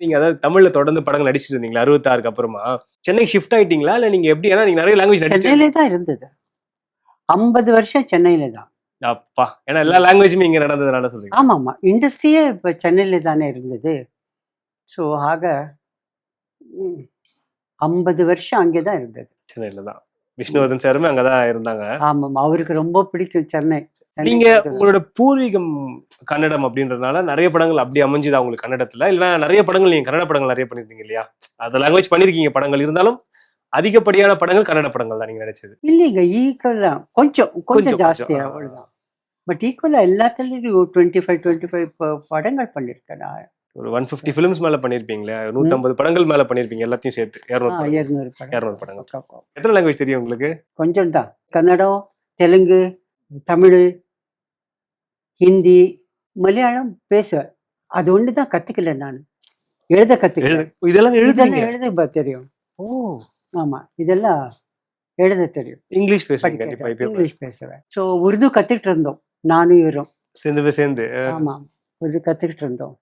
நீங்க அதாவது தமிழ்ல தொடர்ந்து படங்கள் நடிச்சிட்டு இருந்தீங்களா? அறுபத்தாறுக்கு அப்புறமா? சென்னை ஷிஃப்ட் ஆயிட்டீங்களா? இல்ல நீங்க எப்படி ஏன்னா நீங்க நிறைய லாங்குவேஜ் சென்னையில தான் இருந்தது. ஐம்பது வருஷம் சென்னையில தான். அப்பா ஏன்னா எல்லா லாங்குவேஜுமே இங்க நடந்ததுனால சொல்றீங்க? ஆமா ஆமா இண்டஸ்ட்ரியே இப்போ சென்னையில தானே இருந்தது. ஸோ ஆக ஐம்பது வருஷம் அங்கே தான் இருந்தது. சென்னையில தான். விஷ்ணுவர்தன் சாருமே அங்கதான் இருந்தாங்க. ஆமாம் அவருக்கு ரொம்ப பிடிக்கும் சென்னை. நீங்க. உங்களோட பூர்வீகம் கன்னடம் அப்படின்றதுனால நிறைய படங்கள் அப்படி அமைஞ்சுதா உங்களுக்கு கன்னடத்துல? இல்ல நிறைய படங்கள் நீங்க கன்னட படங்கள் நிறைய பண்ணிருந்தீங்க இல்லையா? அந்த லாங்குவேஜ் பண்ணிருக்கீங்க படங்கள். இருந்தாலும் அதிகப்படியான படங்கள் கன்னட படங்கள் தான் நீங்க நினைச்சது. இல்லைங்க ஈக்குவல் தான். கொஞ்சம் கொஞ்சம் ஜாஸ்தி கொஞ்சம். அவ்வளோதான் பட் ஈக்குவலாக எல்லாத்துலேயும் டுவெண்ட்டி ஃபைவ் டுவெண்ட்டி ஃபைவ் படங்கள் பண்ணியிருக்கேன் நான். ஒரு ஒன் பிப்டி ஃபிலிம்ஸ் மேல பண்ணிருப்பீங்களா நூத்தம்பது படங்கள் மேல பண்ணிருப்பீங்க எல்லாத்தையும் சேர்த்து. இருநூறு படம். இருநூறு படங்கள். எத்தனை லாங்குவேஜ் தெரியும் உங்களுக்கு? கொஞ்சம் தான். கன்னடம் தெலுங்கு தமிழ் ஹிந்தி மலையாளம் பேசுவேன். அது ஒன்று தான் கற்றுக்கல நான். எழுத கற்றுக்கல எழுது இதெல்லாம் எழுத ப- தெரியும். ஓ. ஆமாம் இதெல்லாம் எழுத தெரியும். இங்கிலீஷ். இப்ப இங்கிலீஷ் பேசுவேன். ஸோ உருது கற்றுக்கிட்டு இருந்தோம். நானும் இவரும். சேர்ந்து சேர்ந்து ஆமாம் உருது கற்றுக்கிட்டு இருந்தோம்.